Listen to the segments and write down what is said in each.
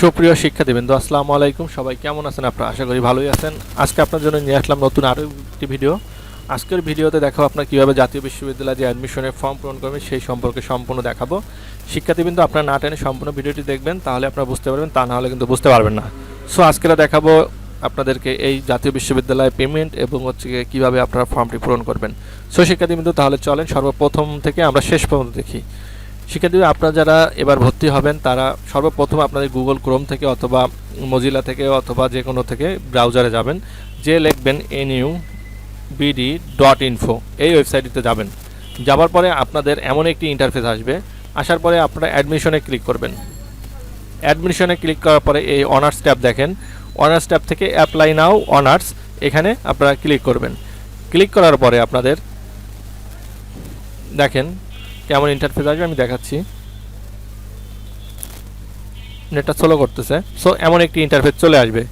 সুপ্রিয় শিক্ষা শিক্ষার্থীবৃন্দ, আসসালামু আলাইকুম। সবাই কেমন আছেন আপনারা? আশা করি ভালোই আছেন। আজকে আপনার জন্য নিয়ে আসলাম নতুন আরও একটি ভিডিও। আজকের ভিডিওতে দেখাবো আপনার কীভাবে জাতীয় বিশ্ববিদ্যালয়ে যে অ্যাডমিশনের ফর্ম পূরণ করবেন সেই সম্পর্কে সম্পূর্ণ দেখাবো। শিক্ষার্থীবৃন্দ, আপনার না টেনে সম্পূর্ণ ভিডিওটি দেখবেন, তাহলে আপনারা বুঝতে পারবেন, তা না হলে কিন্তু বুঝতে পারবেন না। সো আজকেরা দেখাবো আপনাদেরকে এই জাতীয় বিশ্ববিদ্যালয়ে পেমেন্ট এবং হচ্ছে কীভাবে আপনারা ফর্মটি পূরণ করবেন। সো শিক্ষার্থীবৃন্দ, তাহলে চলেন সর্বপ্রথম থেকে আমরা শেষ পর্যন্ত দেখি। শিক্ষার্থীরা, আপনারা যারা এবার ভর্তি হবেন, তারা সর্বপ্রথম আপনাদের গুগল ক্রোম থেকে অথবা মজিলা থেকে অথবা যে কোনো থেকে ব্রাউজারে যাবেন, যে লিখবেন এনইউ বিডি ডট ইনফো এই ওয়েবসাইটটিতে যাবেন। যাবার পরে আপনাদের এমন একটি ইন্টারফেস আসবে, আসার পরে আপনারা অ্যাডমিশনে ক্লিক করবেন। অ্যাডমিশনে ক্লিক করার পরে এই অনার্স ট্যাব দেখেন। অনার্স ট্যাব থেকে অ্যাপ্লাই নাও অনার্স এখানে আপনারা ক্লিক করবেন। ক্লিক করার পরে আপনাদের দেখেন কেমন ইন্টারফেস আসবে আমি দেখাচ্ছি। নেটটা স্লো করতেছে। সো এমন একটি ইন্টারফেস চলে আসবে।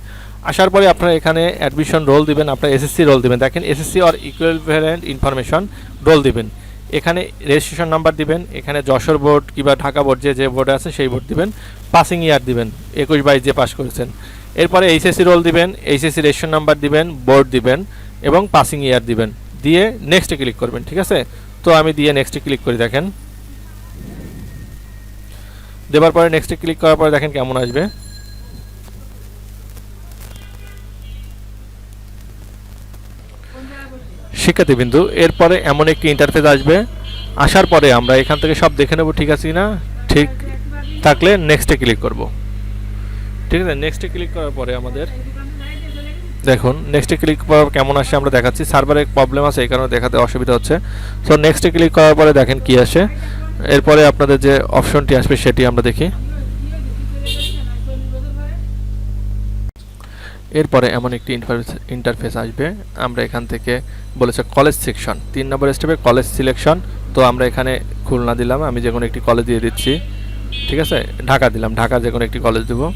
আসার পরে আপনারা এখানে অ্যাডমিশন রোল দিবেন, আপনার এসএসসি রোল দিবেন। দেখেন SSC or equivalent information roll দিবেন। এখানে রেজিস্ট্রেশন নাম্বার দিবেন, এখানে যশোর বোর্ড কিংবা ঢাকা বোর্ড যে যে বোর্ডে আছে সেই বোর্ড দিবেন। পাসিং ইয়ার দিবেন, একুশ বাইশ যে পাস করেছেন। এরপরে এইচএসসি রোল দিবেন এইচএসসি রেজিস্ট্রেশন নাম্বার দিবেন বোর্ড দিবেন এবং পাসিং ইয়ার দিবেন। দিয়ে নেক্সটে ক্লিক করবেন, ঠিক আছে? তো আমি দিয়ে নেক্সটে ক্লিক করি, দেখেন। দেবার পরে নেক্সটে ক্লিক করার পরে দেখেন কেমন আসবে। শিক্ষার্থীবিন্দু এরপরে এমন একটি ইন্টারফেস আসবে। আসার পরে আমরা এখান থেকে সব দেখে নেব, ঠিক আছে না? ঠিক থাকলে নেক্সটে ক্লিক করব। ঠিক আছে নেক্সটে ক্লিক করার পরে আমাদের দেখুন নেক্সটে ক্লিক করার কেমন আসে আমরা দেখাচ্ছি। সার্ভারে প্রবলেম আছে, এই কারণে দেখাতে অসুবিধা হচ্ছে। সো নেক্সটে ক্লিক করার পরে দেখেন কি আসে। এরপরে আপনাদের যে অপশনটি আসবে, সেটি আমরা দেখি। এরপরে এমন একটি ইন্টারফেস ইন্টারফেস আসবে। আমরা এখান থেকে বলেছে কলেজ সেকশন তিন নম্বর স্টেপে কলেজ সিলেকশন তো আমরা এখানে খুলনা দিলাম। আমি যে কোনো একটি কলেজ দিয়ে দিচ্ছি। ঠিক আছে? ঢাকা দিলাম। ঢাকা যে কোনো একটি কলেজ দেবো।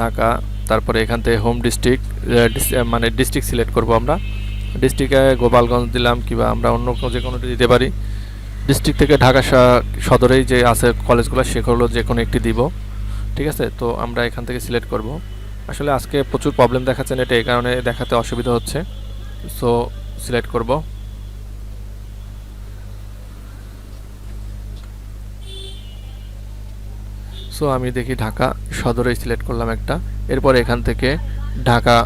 ঢাকা তারপরে এখান থেকে হোম ডিস্ট্রিক্ট মানে ডিস্ট্রিক্ট সিলেক্ট করব আমরা। ডিস্ট্রিক্টে গোপালগঞ্জ দিলাম কিংবা আমরা অন্য যে কোনোটি দিতে পারি। ডিস্ট্রিক্ট থেকে ঢাকা সদরেই যে আছে কলেজগুলো, সেগুলো যে কোনো একটি দিব। ঠিক আছে? তো আমরা এখান থেকে সিলেক্ট করব। আসলে আজকে প্রচুর প্রবলেম দেখাচ্ছে নেটে এই কারণে দেখাতে অসুবিধা হচ্ছে। সো সিলেক্ট করব। সো আমি দেখি ঢাকা সদরে সিলেক্ট করলাম একটা। এরপর এখান থেকে ঢাকা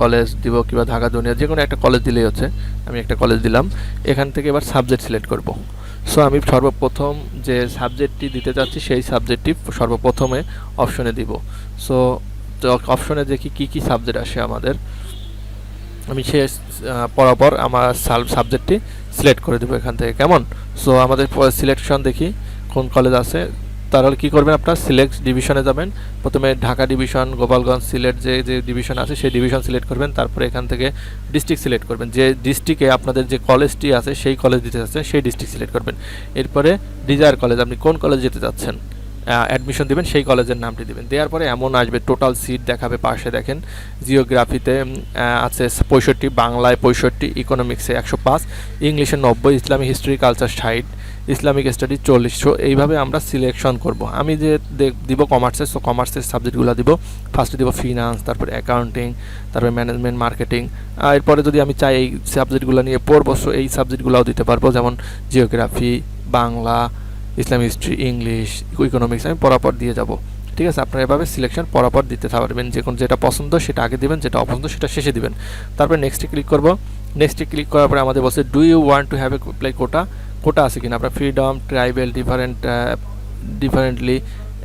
কলেজ দিব কিংবা ঢাকা দুনিয়া যে কোনো একটা কলেজ দিলেই হচ্ছে। আমি একটা কলেজ দিলাম। এখান থেকে এবার সাবজেক্ট সিলেক্ট করব। সো আমি সর্বপ্রথম যে সাবজেক্টটি দিতে চাচ্ছি, সেই সাবজেক্টটি সর্বপ্রথমে অপশনে দিব। সো অপশনে দেখি কি কি সাবজেক্ট আসে আমাদের। আমি সে পরপর আমার সাবজেক্টটি সিলেক্ট করে দেবো এখান থেকে। কেমন? সো আমাদের সিলেকশন দেখি, কোন কলেজ আছে? তাহলে কী করবেন আপনার? সিলেক্ট ডিভিশনে যাবেন। প্রথমে ঢাকা ডিভিশন গোপালগঞ্জ সিলেট যে যে ডিভিশন আছে, সেই ডিভিশন সিলেক্ট করবেন। তারপরে এখান থেকে ডিস্ট্রিক্ট সিলেক্ট করবেন। যে ডিস্ট্রিক্টে আপনাদের যে কলেজটি আছে, সেই কলেজ দিতে চাচ্ছেন সেই ডিস্ট্রিক্ট সিলেক্ট করবেন। এরপরে ডিজায়ার কলেজ আপনি কোন কলেজ যেতে চাচ্ছেন? অ্যাডমিশন দেবেন, সেই কলেজের নামটি দেবেন। দেওয়ার পরে এমন আসবে টোটাল সিট দেখাবে পাশে দেখেন। জিওগ্রাফিতে আছে পঁয়ষট্টি, বাংলায় পঁয়ষট্টি ইকোনমিক্সে একশো পাঁচ ইংলিশে নব্বই ইসলামিক হিস্ট্রি কালচার ষাট। ইসলামিক স্টাডি চল্লিশশো এইভাবে আমরা সিলেকশন করব। আমি যে দিব কমার্সের সো কমার্সের সাবজেক্টগুলো দিব। ফার্স্টে দিব ফিনান্স তারপরে অ্যাকাউন্টিং তারপরে ম্যানেজমেন্ট মার্কেটিং এরপরে যদি আমি চাই এই সাবজেক্টগুলো নিয়ে পড়ব সো এই সাবজেক্টগুলোও দিতে পারব। যেমন geography Bangla Islam history English economics আমি পরাপর দিয়ে যাব। ঠিক আছে? আপনারা এভাবে সিলেকশন পরাপর দিতে পারবেন। যে কোনো যেটা পছন্দ, সেটা আগে দিবেন, যেটা অপছন্দ, সেটা শেষে দিবেন। তারপরে নেক্সটে ক্লিক করব। নেক্সটে ক্লিক করার পরে আমাদের বলছে do you want to have apply quota quota আছে কিনা? আপনার freedom tribal different differently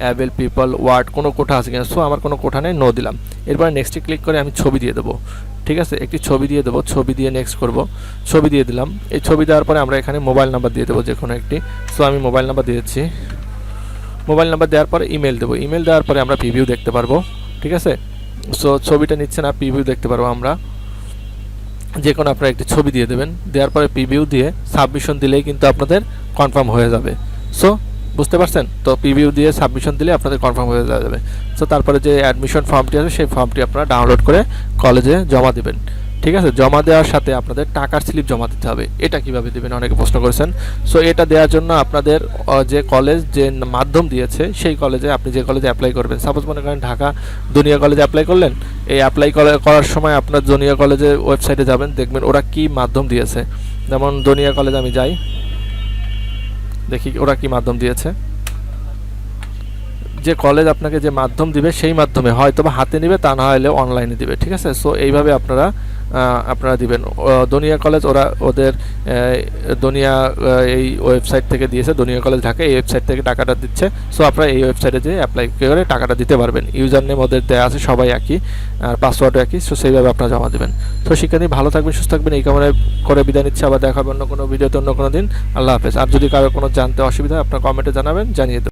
abled people ward কোনো কোঠা আছে কিনা? সো আমার কোনো কোঠা নেই নো দিলাম। এরপরে নেক্সটে ক্লিক করে আমি ছবি দিয়ে দেবো। ঠিক আছে? একটি ছবি দিয়ে দেবো, ছবি দিয়ে নেক্সট করব। ছবি দিয়ে দিলাম। এই ছবি দেওয়ার পরে আমরা এখানে মোবাইল নাম্বার দিয়ে দেবো যে কোনো একটি। সো আমি মোবাইল নাম্বার দিয়েছি। মোবাইল নাম্বার দেওয়ার পরে ইমেল দেবো। ইমেল দেওয়ার পরে আমরা প্রিভিউ দেখতে পারব। ঠিক আছে? সো ছবিটা নিচ্ছে না প্রিভিউ দেখতে পারব আমরা। যে কোনো আপনারা একটি ছবি দিয়ে দেবেন, দেওয়ার পরে পিভিউ দিয়ে সাবমিশন দিলেই কিন্তু আপনাদের কনফার্ম হয়ে যাবে। সো বুঝতে পারছেন? তো পিভিউ দিয়ে সাবমিশন দিলে আপনাদের কনফার্ম হয়ে যাবে। সো তারপরে যে অ্যাডমিশন ফর্মটি আছে, সেই ফর্মটি আপনারা ডাউনলোড করে কলেজে জমা দেবেন। ঠিক আছে? জমা দেওয়ার সাথে আপনাদের টাকার স্লিপ জমা দিতে হবে। এটা কীভাবে দেবেন? অনেকে প্রশ্ন করেছেন। সো এটা দেওয়ার জন্য আপনাদের যে কলেজ যে মাধ্যম দিয়েছে, সেই কলেজে আপনি যে কলেজে অ্যাপ্লাই করবেন। সাপোজ মনে করেন ঢাকা দুনিয়া কলেজে অ্যাপ্লাই করলেন। এই অ্যাপ্লাই করার সময় আপনার দুনিয়া কলেজের ওয়েবসাইটে যাবেন, দেখবেন ওরা কি মাধ্যম দিয়েছে। যেমন দুনিয়া কলেজ আমি যাই। দেখি ওরা কি মাধ্যম দিয়েছে। যে কলেজ আপনাকে যে মাধ্যম দিবে, সেই মাধ্যমে হয়তো বা হাতে নিবে, তা না হলে অনলাইনে দিবে, ঠিক আছে? সো এইভাবে আপনারা আপনারা দিবেন। দনিয়া কলেজ ওরা ওদের দনিয়া এই ওয়েবসাইট থেকে দিয়েছে। দনিয়া কলেজ ঢাকা এই ওয়েবসাইট থেকে টাকাটা দিচ্ছে। সো আপনারা এই ওয়েবসাইটে যেয়ে অ্যাপ্লাই করে টাকাটা দিতে পারবেন। ইউজার নেম ওদের দেওয়া আছে, সবাই একই, আর পাসওয়ার্ডও একই। সো সেইভাবে আপনারা জমা দেবেন। তো শিক্ষার্থী, ভালো থাকবেন, সুস্থ থাকবেন। এই কামনায় করে বিদায় নিচ্ছে। আবার দেখাবেন অন্য কোনো ভিডিওতে অন্য কোনো দিন। আল্লাহ হাফেজ। আর যদি কারও কোনো জানতে অসুবিধা আপনার কমেন্টে জানাবেন, জানিয়ে দেবেন